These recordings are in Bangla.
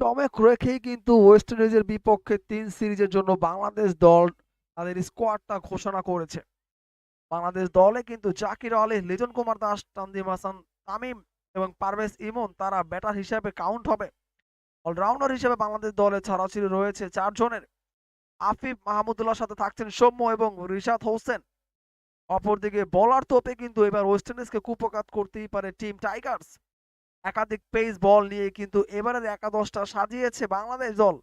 চমক রেখেই কিন্তু ওয়েস্ট ইন্ডিজের বিপক্ষে তিন সিরিজের জন্য বাংলাদেশ দল তাদের স্কোয়াডটা ঘোষণা করেছে। বাংলাদেশ দলে কিন্তু জাকির আলী লিজন কুমার দাস, তানজিম হাসান, তামিম এবং পারভেজ ইমন তারা ব্যাটার হিসেবে কাউন্ট হবে। অলরাউন্ডার হিসেবে বাংলাদেশ দলে ছাড়াছাড়ি রয়েছে চারজনের আফিফ মাহমুদুল্লাহর সাথে থাকছেন সৌম্য এবং রিশাদ হোসেন। অপরদিকে বলার তোপে কিন্তু এবার ওয়েস্ট ইন্ডিজকে কুপকাত করতেই পারে টিম টাইগার্স। একাধিক পেস বল নিয়ে কিন্তু এবারের একাদশটা সাজিয়েছে বাংলাদেশ দল।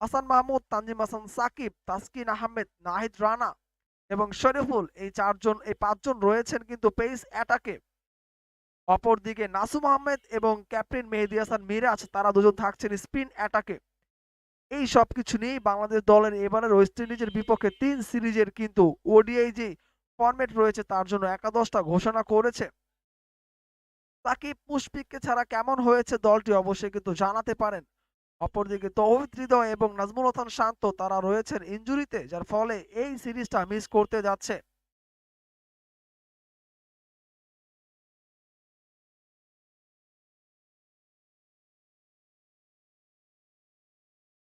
হাসান মাহমুদ, তানজিম হাসান সাকিব, তাসকিন আহমেদ, নাহিদ রানা এবং শরীফুল এই চারজন, এই পাঁচজন রয়েছেন কিন্তু পেস অ্যাটাকে অপরদিকে নাসুম আহমেদ এবং ক্যাপ্টেন মেহেদি হাসান মিরাজ, তারা দুজন থাকছেন স্পিন অ্যাটাকে এই সব কিছু নিয়েই বাংলাদেশ দলের এবারের ওয়েস্ট ইন্ডিজের বিপক্ষে তিন সিরিজের কিন্তু ওডিআই যে ফরম্যাট রয়েছে, তার জন্য একাদশটা ঘোষণা করেছে। সাকিব মুশফিককে ছাড়া কেমন হয়েছে দলটি অবশ্যই কিন্তু জানাতে পারেন। অপরদিকে তৌহিদ হৃদয় এবং নাজমুল হাসান শান্ত, তারা রয়েছেন ইঞ্জুরিতে যার ফলে এই সিরিজটা মিস করতে যাচ্ছে।